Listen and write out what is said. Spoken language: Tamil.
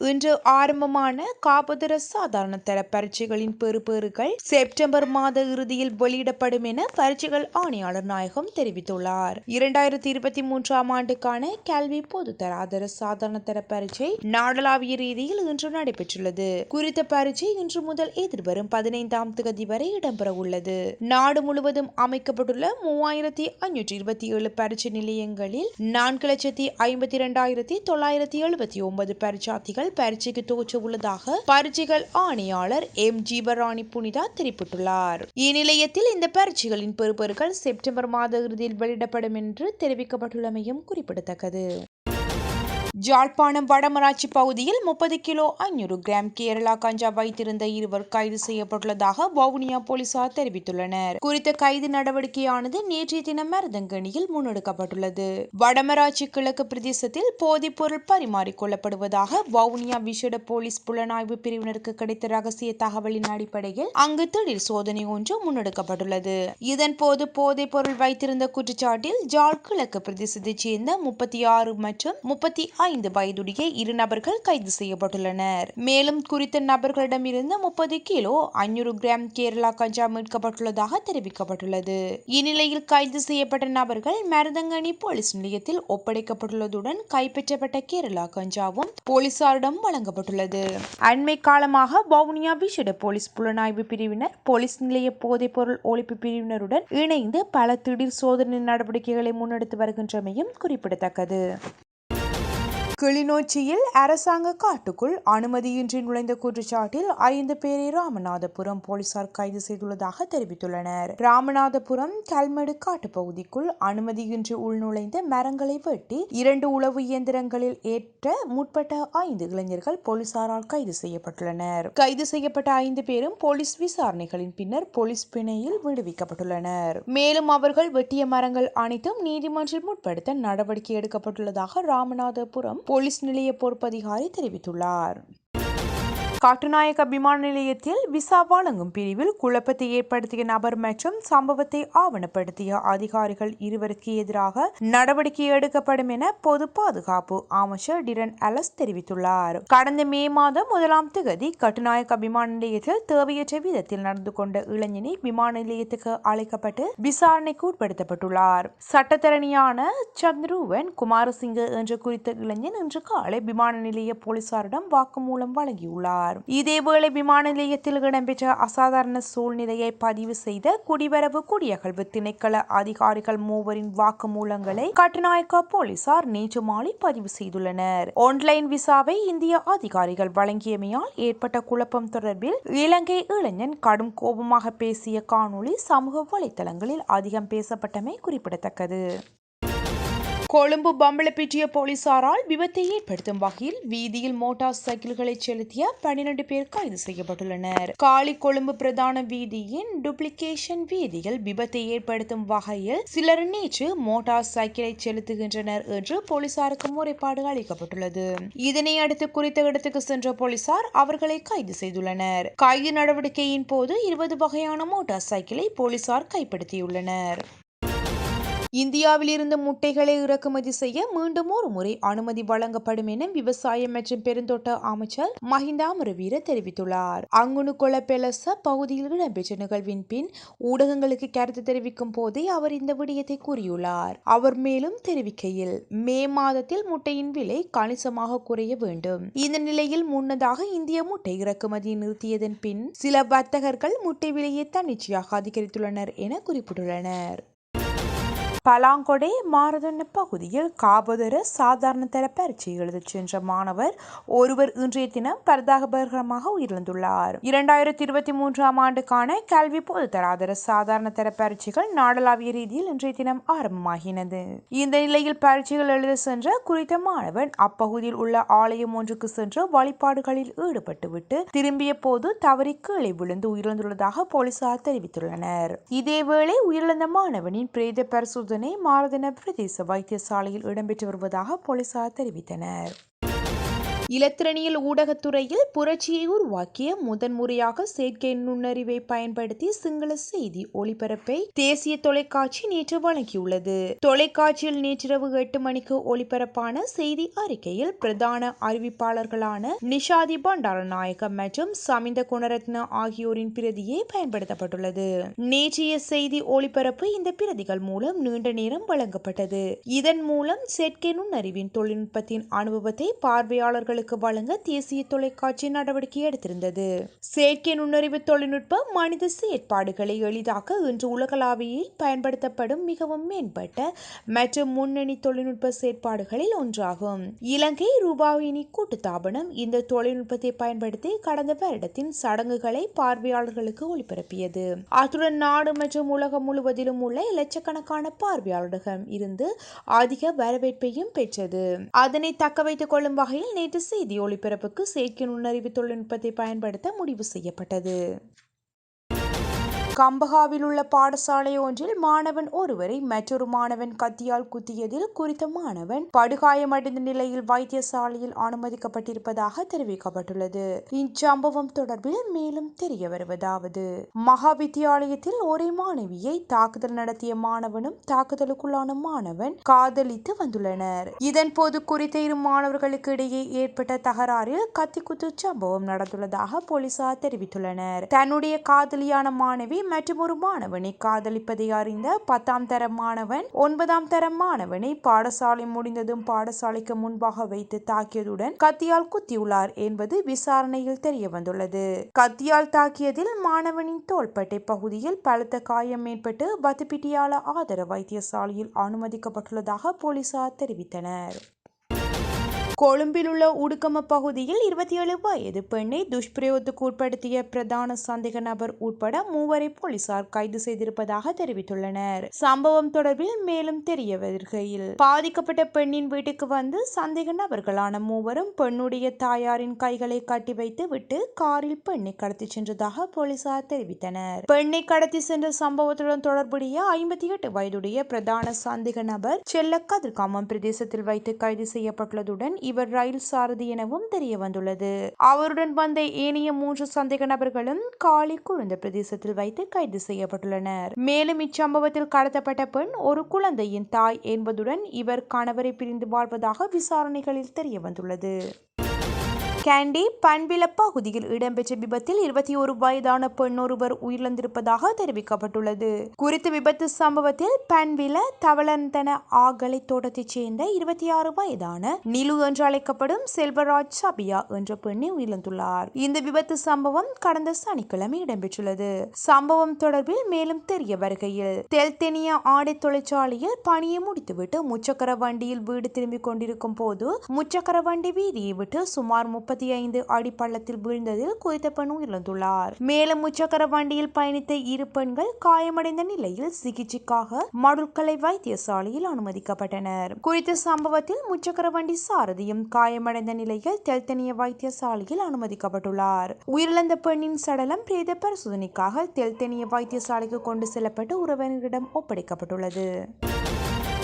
இன்று ஆரம்பமான காபதர சாதாரண தர பரீட்சைகளின் பெறுபேறுகள் செப்டம்பர் மாத இறுதியில் வெளியிடப்படும் என பரீட்சைகள் ஆணையாளர் நாயகம் தெரிவித்துள்ளார். இரண்டாயிரத்தி இருபத்தி மூன்றாம் ஆண்டுக்கான கல்வி பொதுத்தர ஆதர சாதாரண தர பரீட்சை நாடளாவிய ரீதியில் இன்று நடைபெற்றுள்ளது. குறித்த பரீட்சை இன்று முதல் எதிர்வரும் பதினைந்தாம் தேதி வரை இடம்பெற உள்ளது. நாடு முழுவதும் அமைக்கப்பட்டுள்ள மூவாயிரத்தி ஐநூற்றி இருபத்தி ஏழு பரீட்சை நிலையங்களில் நான்கு லட்சத்தி ஐம்பத்தி இரண்டாயிரத்தி தொள்ளாயிரத்தி எழுபத்தி ஒன்பது பரீட்சார்த்திகள் பரீட்சைக்கு தோற்ற உள்ளதாக பரீட்சைகள் ஆணையாளர் எம். ஜீவராணி புனிதா தெரிவித்துள்ளார். இந்நிலையத்தில் இந்த பரீட்சைகளின் பெறுபர்கள் செப்டம்பர் மாத இறுதியில் வெளியிடப்படும் என்று தெரிவிக்கப்பட்டுள்ளமையும் குறிப்பிடத்தக்கது. ஜாழ்ப்பாணம் வடமராட்சி பகுதியில் முப்பது கிலோ ஐநூறு கிராம் கேரளா கஞ்சா வைத்திருந்த இருவர் கைது செய்யப்பட்டுள்ளதாக வவுனியா போலீசார் தெரிவித்துள்ளனர். குறித்த கைது நடவடிக்கையானது நேற்றைய தினம் மருதங்கணியில் முன்னெடுக்கப்பட்டுள்ளது. வடமராட்சி கிழக்கு பிரதேசத்தில் போதைப் பொருள் பரிமாறிக்கொள்ளப்படுவதாக வவுனியா விசேட போலீஸ் புலனாய்வு பிரிவினருக்கு கிடைத்த ரகசிய தகவலின் அடிப்படையில் அங்கு திடீர் சோதனை ஒன்று முன்னெடுக்கப்பட்டுள்ளது. இதன் போது போதைப் பொருள் வைத்திருந்த குற்றச்சாட்டில் ஜாழ் கிழக்கு பிரதேசத்தைச் சேர்ந்த முப்பத்தி ஆறு மற்றும் முப்பத்தி ஐந்து வயதுடைய இரு நபர்கள் கைது செய்யப்பட்டுள்ளனர். மேலும் குறித்த நபர்களிடமிருந்து முப்பது கிலோ ஐநூறு கிராம் கேரளா கஞ்சா மீட்கப்பட்டுள்ளதாக தெரிவிக்கப்பட்டுள்ளது. இந்நிலையில் கைது செய்யப்பட்ட நபர்கள் மருதங்கனி போலீஸ் நிலையத்தில் ஒப்படைக்கப்பட்டுள்ளதுடன் கைப்பற்றப்பட்ட கேரளா கஞ்சாவும் போலீசாரிடம் வழங்கப்பட்டுள்ளது. அண்மை காலமாக வவுனியா விசேட போலீஸ் புலனாய்வு பிரிவினர் போலீஸ் நிலைய போதைப்பொருள் ஒழிப்பு பிரிவினருடன் இணைந்து பல திடீர் சோதனை நடவடிக்கைகளை முன்னெடுத்து வருகின்றமையும் குறிப்பிடத்தக்கது. கிளிநொச்சியில் அரசாங்க காட்டுக்குள் அனுமதியின்றி நுழைந்த குற்றச்சாட்டில் ஐந்து பேரை ராமநாதபுரம் போலீசார் கைது செய்துள்ளதாக தெரிவித்துள்ளனர். ராமநாதபுரம் கல்மடு காட்டு பகுதிக்குள் அனுமதியின்றி உள்நுழைந்த மரங்களை வெட்டி இரண்டு உளவு இயந்திரங்களில் ஏற்ற முற்பட்ட ஐந்து இளைஞர்கள் போலீசாரால் கைது செய்யப்பட்டுள்ளனர். கைது செய்யப்பட்ட ஐந்து பேரும் போலீஸ் விசாரணைகளின் பின்னர் போலீஸ் பிணையில் விடுவிக்கப்பட்டுள்ளனர். மேலும் அவர்கள் வெட்டிய மரங்கள் அனைத்தும் நீதிமன்றில் முற்படுத்த நடவடிக்கை எடுக்கப்பட்டுள்ளதாக ராமநாதபுரம் போலீஸ் நிலைய பொறுப்பதிகாரி தெரிவித்துள்ளார். கட்டுநாயக்க விமான நிலையத்தில் விசா வழங்கும் பிரிவில் குழப்பத்தை ஏற்படுத்திய நபர் மற்றும் சம்பவத்தை ஆவணப்படுத்திய அதிகாரிகள் இருவருக்கு எதிராக நடவடிக்கை எடுக்கப்படும் என பொது பாதுகாப்பு அமைச்சர் டிரன் அலஸ் தெரிவித்துள்ளார். கடந்த மே மாதம் முதலாம் திகதி கட்டுநாயக்க விமான நிலையத்தில் தேவையற்ற விதத்தில் நடந்து கொண்ட இளைஞனை விமான நிலையத்துக்கு அழைக்கப்பட்டு விசாரணைக்கு உட்படுத்தப்பட்டுள்ளார். சட்டத்தரணியான சந்திருவன் குமாரசிங்க என்ற குறித்த இளைஞன் இன்று காலை விமான நிலைய போலீசாரிடம் வாக்குமூலம் வழங்கியுள்ளார். தெரிவித்தார் இதேவேளை விமான நிலையத்தில் இடம்பெற்ற அசாதாரண சூழ்நிலையை பதிவு செய்த குடிவரவு குடியகழ்வு திணைக்கள அதிகாரிகள் மூவரின் வாக்குமூலங்களை கட்டுநாயக்கா போலீசார் நேற்று மாலை பதிவு செய்துள்ளனர். ஆன்லைன் விசாவை இந்திய அதிகாரிகள் வழங்கியமையால் ஏற்பட்ட குழப்பம் தொடர்பில் இலங்கை இளைஞன் கடும் கோபமாக பேசிய காணொளி சமூக வலைதளங்களில் அதிகம் பேசப்பட்டமை குறிப்பிடத்தக்கது. கொழும்பு பம்பளப்பிட்டிய போலீசாரால் விபத்தை ஏற்படுத்தும் வகையில் வீதியில் மோட்டார் சைக்கிள்களை செலுத்திய பன்னிரண்டு பேர் கைது செய்யப்பட்டுள்ளனர். காலி கொழும்பு பிரதான வீதியின் டூப்ளிகேஷன் வீதியில் விபத்தை ஏற்படுத்தும் வகையில் சிலர் நேற்று மோட்டார் சைக்கிளை செலுத்துகின்றனர் என்று போலீசாருக்கு முறைப்பாடு அளிக்கப்பட்டுள்ளது. இதனை அடுத்து குறித்த இடத்துக்கு சென்ற போலீசார் அவர்களை கைது செய்துள்ளனர். கைது நடவடிக்கையின் போது இருபது வகையான மோட்டார் சைக்கிளை போலீசார் கைப்படுத்தியுள்ளனர். இந்தியாவிலிருந்து முட்டைகளை இறக்குமதி செய்ய மீண்டும் ஒரு முறை அனுமதி வழங்கப்படும் என விவசாயம் மற்றும் பெருந்தோட்ட அமைச்சர் மஹிந்தா அமரவீர தெரிவித்துள்ளார். அங்குனு பெலச பகுதியில் இடம்பெற்ற நிகழ்வின் பின் ஊடகங்களுக்கு கருத்து தெரிவிக்கும் போதே அவர் இந்த விடயத்தை கூறியுள்ளார். அவர் மேலும் தெரிவிக்கையில் மே மாதத்தில் முட்டையின் விலை கணிசமாக குறைய வேண்டும். இந்த நிலையில் முன்னதாக இந்திய முட்டை இறக்குமதியை நிறுத்தியதன் பின் சில வர்த்தகர்கள் முட்டை விலையை தன்னிச்சையாக அதிகரித்துள்ளனர் என குறிப்பிட்டுள்ளனர். பலாங்கொடை மாரதொன்ன பகுதியில் காபதர சாதாரண தர பரீட்சை எழுதச் சென்ற மாணவர் ஒருவர் இன்றைய தினம் பரிதாபகரமாக உயிரிழந்துள்ளார். இரண்டாயிரத்தி இருபத்தி மூன்றாம் ஆண்டுக்கான கல்வி பொதுத்தராதர சாதாரண தர பரீட்சைகள் நாடளாவிய ரீதியில் இன்றைய தினம் ஆரம்பமாகினது. இந்த நிலையில் பரீட்சைகள் எழுத சென்ற குறித்த மாணவன் அப்பகுதியில் உள்ள ஆலயம் ஒன்றுக்கு சென்று வழிபாடுகளில் ஈடுபட்டுவிட்டு திரும்பிய போது தவறி கீழே விழுந்து உயிரிழந்துள்ளதாக போலீசார் தெரிவித்துள்ளனர். இதேவேளை உயிரிழந்த மாணவனின் பிரேத பரிசோதனை சோதனை மாரதன பிரதேச வைத்தியசாலையில் இடம்பெற்று வருவதாக போலீசார் தெரிவித்தனர். இலத்திரனியல் ஊடகத்துறையில் புரட்சியை உருவாக்கிய முதன்முறையாக செயற்கை நுண்ணறிவை பயன்படுத்தி சிங்கள செய்தி ஒளிபரப்பை தேசிய தொலைக்காட்சி நேற்று வழங்கியுள்ளது. தொலைக்காட்சியில் நேற்றிரவு எட்டு மணிக்கு ஒளிபரப்பான செய்தி அறிக்கையில் பிரதான அறிவிப்பாளர்களான நிஷாதி பண்டாரநாயகம் மற்றும் சமிந்த குணரத்ன ஆகியோரின் பிரதியே பயன்படுத்தப்பட்டுள்ளது. நேற்றைய செய்தி ஒளிபரப்பு இந்த பிரதிகள் மூலம் நீண்ட நேரம் வழங்கப்பட்டது. இதன் மூலம் செயற்கை நுண்ணறிவின் தொழில்நுட்பத்தின் அனுபவத்தை பார்வையாளர்கள் பார்வையாளர்களுக்கு வழங்க தேசிய தொலைக்காட்சி நடவடிக்கை எடுத்திருந்தது. செயற்கை நுண்ணறிவு தொழில்நுட்பம் மனித செயற்பாடுகளை எளிதாக்க இன்று உலகளாவிய பயன்படுத்தப்படும் மிகவும் மேம்பட்ட மற்றும் முன்னணி தொழில்நுட்ப செயற்பாடுகளில் ஒன்றாகும். இலங்கை ரூபாவினி கூட்டுத்தாபனம் இந்த தொழில்நுட்பத்தை பயன்படுத்தி கடந்த வருடத்தின் சடங்குகளை பார்வையாளர்களுக்கு ஒளிபரப்பியது. அத்துடன் நாடு மற்றும் உலகம் முழுவதிலும் உள்ள லட்சக்கணக்கான பார்வையாளர்களிடம் இருந்து அதிக வரவேற்பையும் பெற்றது. அதனை தக்க வைத்துக் கொள்ளும் வகையில் நேற்று செய்தி ஒளிபரப்புக்கு செயற்கை நுண்ணறிவு தொழில்நுட்பத்தை பயன்படுத்த முடிவு செய்யப்பட்டது. கம்பகாவில் உள்ள பாடசாலை ஒன்றில் மாணவன் ஒருவரை மற்றொரு மாணவன் கத்தியால் குத்தியதில் குறித்த மாணவன் படுகாயமடைந்த நிலையில் வைத்தியசாலையில் அனுமதிக்கப்பட்டிருப்பதாக தெரிவிக்கப்பட்டுள்ளது. இச்சம்பவம் தொடர்பில் மேலும் தெரிய வருவதாவது. மகா வித்தியாலயத்தில் ஒரே மாணவியை தாக்குதல் நடத்திய மாணவனும் தாக்குதலுக்குள்ளான மாணவன் காதலித்து வந்துள்ளனர். இதன் போது குறித்த இரு மாணவர்களுக்கு இடையே ஏற்பட்ட தகராறில் கத்திக்குத்து சம்பவம் நடந்துள்ளதாக போலீசார் தெரிவித்துள்ளனர். தன்னுடைய காதலியான மாணவி மற்றும் ஒரு மாணவனை காதலிப்பதை அறிந்த பத்தாம் தர மாணவன் ஒன்பதாம் தர மாணவனை பாடசாலை முடிந்ததும் பாடசாலைக்கு முன்பாக வைத்து தாக்கியதுடன் கத்தியால் குத்தியுள்ளார் என்பது விசாரணையில் தெரிய வந்துள்ளது கத்தியால் தாக்கியதில் மாணவனின் தோள்பட்டை பகுதியில் பலத்த காயம் ஏற்பட்டு பத்துப்பிட்டியால ஆதர வைத்தியசாலையில் அனுமதிக்கப்பட்டுள்ளதாக போலீசார் தெரிவித்தனர். கொழும்பில் உள்ள உடுக்கம பகுதியில் இருபத்தி ஏழு வயது பெண்ணை துஷ்பிரயோகத்துக்கு உட்படுத்திய பிரதான சந்தேக நபர் உட்பட மூவரை போலீசார் கைது செய்திருப்பதாக தெரிவித்துள்ளனர். சம்பவம் தொடர்பில் மேலும் தெரிய வருகையில் பாதிக்கப்பட்ட பெண்ணின் வீட்டுக்கு வந்து சந்தேக நபர்களான மூவரும் பெண்ணுடைய தாயாரின் கைகளை கட்டி வைத்து விட்டு காரில் பெண்ணை கடத்தி சென்றதாக போலீசார் தெரிவித்தனர். பெண்ணை கடத்தி சென்ற சம்பவத்துடன் தொடர்புடைய ஐம்பத்தி எட்டு வயதுடைய பிரதான சந்தேக நபர் செல்ல கதிர்காமம் பிரதேசத்தில் வைத்து கைது செய்யப்பட்டுள்ளதுடன் இவர் ரயில் சாரதி எனவும் தெரிய வந்துள்ளது. அவருடன் வந்த ஏனைய மூன்று சந்தேக நபர்களும் காலி குருந்த பிரதேசத்தில் வைத்து கைது செய்யப்பட்டுள்ளனர். மேலும் இச்சம்பவத்தில் கடத்தப்பட்ட பெண் ஒரு குழந்தையின் தாய் என்பதுடன் இவர் கணவரை பிரிந்து வாழ்வதாக விசாரணைகளில் தெரிய வந்துள்ளது. கேண்டி பண்பில பகுதியில் இடம்பெற்ற விபத்தில் இருபத்தி ஒரு வயதான பெண் ஒருவர் உயிரிழந்திருப்பதாக தெரிவிக்கப்பட்டுள்ளது. குறித்த விபத்து சம்பவத்தில் பண்பில தவளந்தன ஆகலை தோட்டத்தைச் சேர்ந்த இருபத்தி ஆறு வயதான நிலு என்று அழைக்கப்படும் செல்வராஜ் சபியா என்ற பெண்ணை உயிரிழந்துள்ளார். இந்த விபத்து சம்பவம் கடந்த சனிக்கிழமை இடம்பெற்றுள்ளது. சம்பவம் தொடர்பில் மேலும் தெரிய வருகையில் தெல்தெனியா ஆடை தொழிற்சாலையில் பணியை முடித்துவிட்டு முச்சக்கர வண்டியில் வீடு திரும்பிக் கொண்டிருக்கும் போது முச்சக்கர வண்டி வீதியை விட்டு சுமார் முப்பத்தி ஐந்து அடி பள்ளத்தில் வீழ்ந்ததில் குறித்த பெண் உயிரிழந்துள்ளார். மேலும் முச்சக்கர வண்டியில் பயணித்த இரு பெண்கள் காயமடைந்த நிலையில் சிகிச்சைக்காக மடுக்கலை வைத்தியசாலையில் அனுமதிக்கப்பட்டனர். குறித்த சம்பவத்தில் முச்சக்கர வண்டி சாரதியும் காயமடைந்த நிலையில் தெல்தனிய வைத்தியசாலையில் அனுமதிக்கப்பட்டுள்ளார். உயிரிழந்த பெண்ணின் சடலம் பிரேத பரிசோதனைக்காக தெல்தனிய வைத்தியசாலைக்கு கொண்டு செல்லப்பட்டு உறவினரிடம் ஒப்படைக்கப்பட்டுள்ளது.